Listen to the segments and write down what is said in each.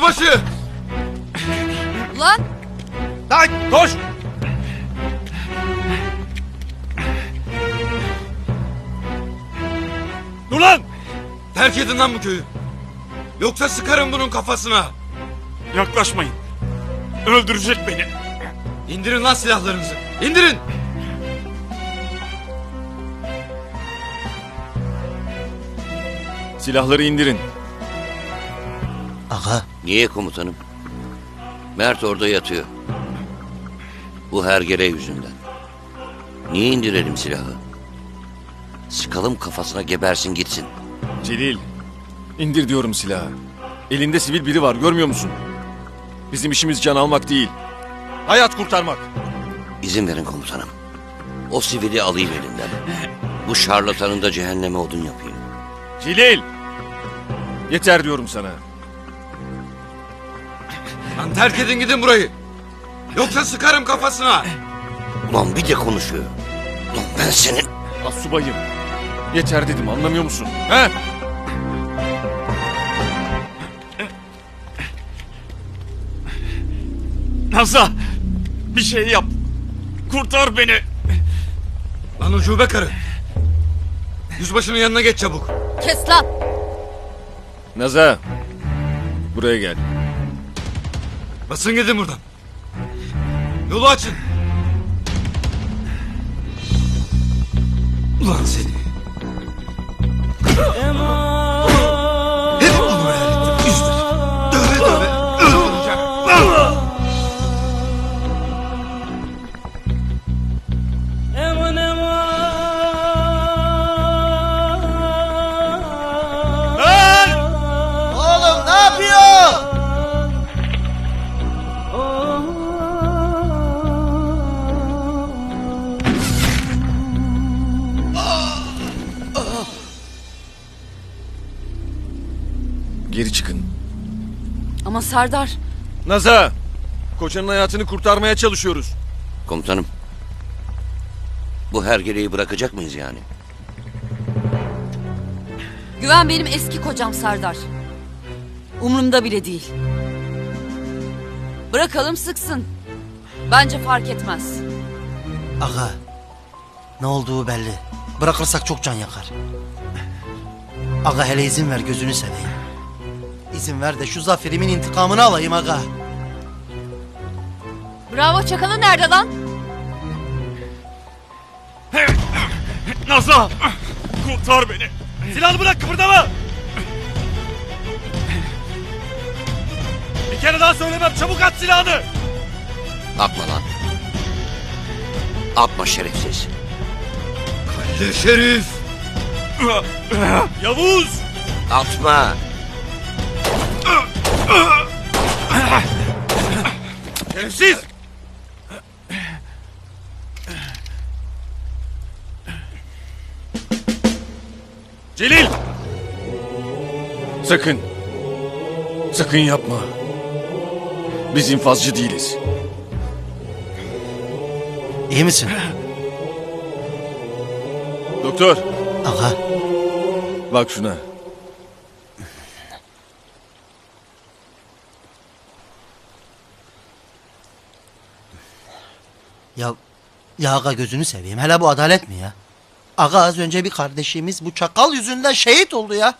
Yüzbaşı! Lan Lan koş! Dur lan! Terk edin lan bu köyü. Yoksa sıkarım bunun kafasına. Yaklaşmayın. Öldürecek beni. İndirin lan silahlarınızı. İndirin! Silahları indirin. Aga Niye komutanım? Mert orada yatıyor. Bu hergele yüzünden. Niye indirelim silahı? Sıkalım kafasına gebersin gitsin. Celil. indir diyorum silahı. Elinde sivil biri var görmüyor musun? Bizim işimiz can almak değil. Hayat kurtarmak. İzin verin komutanım. O sivili alayım elinden. Bu şarlatanın da cehenneme odun yapayım. Celil. Yeter diyorum sana. Lan terk edin gidin burayı. Yoksa sıkarım kafasına. Ulan bir de konuşuyor. Ulan ben senin... Asubayım. Yeter dedim anlamıyor musun? He? Nazlı. Bir şey yap. Kurtar beni. Lan ucube karı. Yüzbaşının yanına geç çabuk. kes lan. Naza. Buraya gel. Basın gidin buradan. Yolu açın. Ulan seni. Ama Serdar Naza. Kocanın hayatını kurtarmaya çalışıyoruz. Komutanım. Bu hergeleyi bırakacak mıyız yani? Güven benim eski kocam Serdar. Umrumda bile değil. Bırakalım sıksın. Bence fark etmez. Aga ne olduğu belli. Bırakırsak çok can yakar. Aga hele izin ver gözünü seveyim. İzin ver de şu zaferimin intikamını alayım aga. Bravo Çakalı nerede lan? Nazlı. Kurtar beni. Silahını bırak kıpırdama. Bir kere daha söylemem. Çabuk at silahını. Atma lan. Atma şerefsiz. Kalle Şerif. Yavuz. Atma. Şerefsiz. Celil. Sakın. Sakın yapma. Biz infazcı değiliz. İyi misin? Doktor. Aga Bak şuna. Ya ya aga gözünü seveyim. Hele bu adalet mi ya? Aga az önce bir kardeşimiz bu çakal yüzünden şehit oldu ya.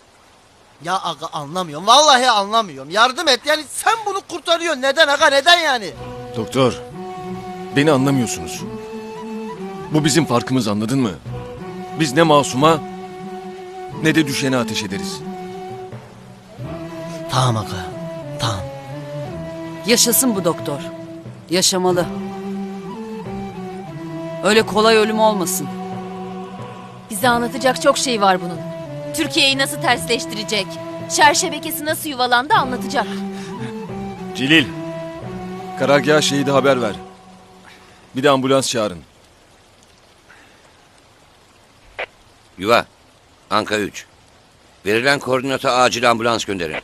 Ya aga anlamıyorum. Vallahi anlamıyorum. Yardım et yani sen bunu kurtarıyorsun. Neden aga neden yani? Doktor. Beni anlamıyorsunuz. Bu bizim farkımız anladın mı? Biz ne masuma ne de düşene ateş ederiz. Tamam aga. Tamam. Yaşasın bu doktor. Yaşamalı. Öyle kolay ölüm olmasın. Bize anlatacak çok şey var bunun. Türkiye'yi nasıl tersleştirecek? Şer şebekesi nasıl yuvalandı anlatacak. Celil. Karargaha şehide haber ver. Bir de ambulans çağırın. Yuva. Anka 3. Verilen koordinata acil ambulans gönderin.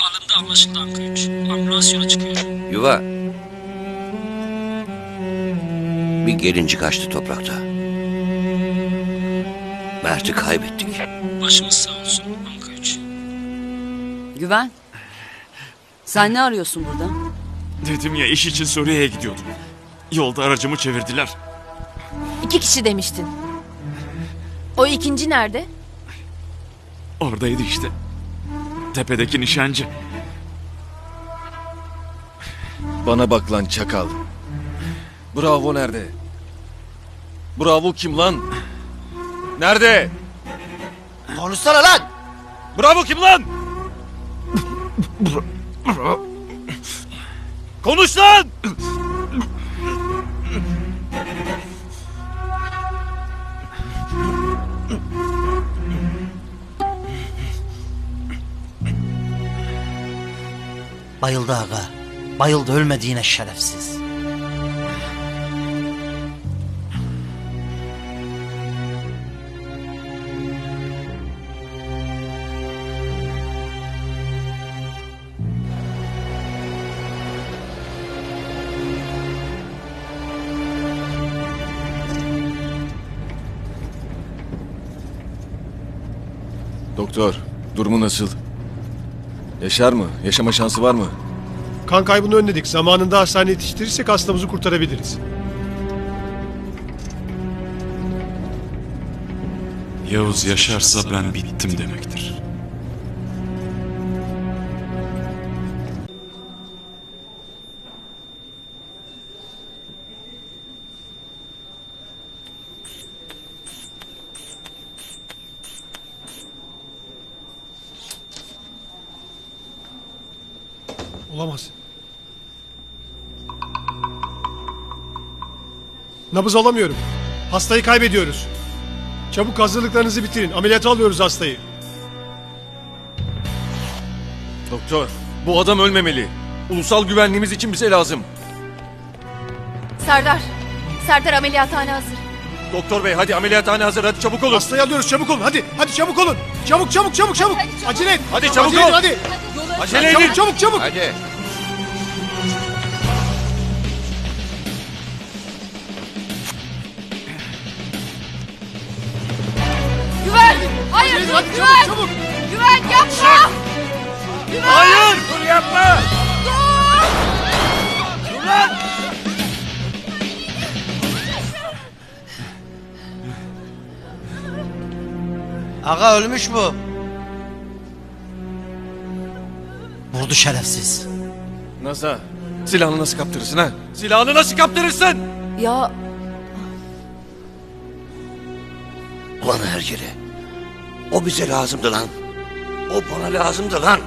Alındı anlaşıldı Anka 3. Ambulans yola çıkıyor. Yuva. Bir gelincik açtı toprakta. Mert'i kaybettik. Başımız sağ olsun Anka 3. Güven. Sen ne arıyorsun burada? Dedim ya iş için Suriye'ye gidiyordum. Yolda aracımı çevirdiler. İki kişi demiştin. O ikinci nerede? Oradaydı işte. Tepedeki nişancı. Bana bak lan çakal. Bravo nerede? Bravo kim lan? Nerede? Konuşsana lan. Bravo kim lan? Konuş lan! Bayıldı aga. Bayıldı ölmedi yine şerefsiz. Doktor, durumu nasıl? Yaşar mı? Yaşama şansı var mı? Kan kaybını önledik. Zamanında hastaneye yetiştirirsek hastamızı kurtarabiliriz. Yavuz yaşarsa ben bittim demektir. Olamaz. Nabız alamıyorum. Hastayı kaybediyoruz. Çabuk hazırlıklarınızı bitirin. Ameliyata alıyoruz hastayı. Doktor, bu adam ölmemeli. Ulusal güvenliğimiz için bize lazım. Serdar. Serdar ameliyathane hazır. Doktor bey hadi ameliyathane hazır hadi çabuk olun. Hastayı alıyoruz. Çabuk olun. Hadi. Hadi çabuk olun. Çabuk çabuk çabuk çabuk. Acele et. Hadi çabuk Acele edin, ol. Hadi. Acele edin. Çabuk çabuk çabuk. Hadi. Dur Hadi Güven! çabuk çabuk. Güven yapma! Hayır dur yapma. Aga ölmüş bu. Vurdu şerefsiz. Naza, silahını nasıl kaptırırsın ha? Silahını nasıl kaptırırsın? Ya Ulan hergele. O bize lazımdı lan. O bana lazımdı lan.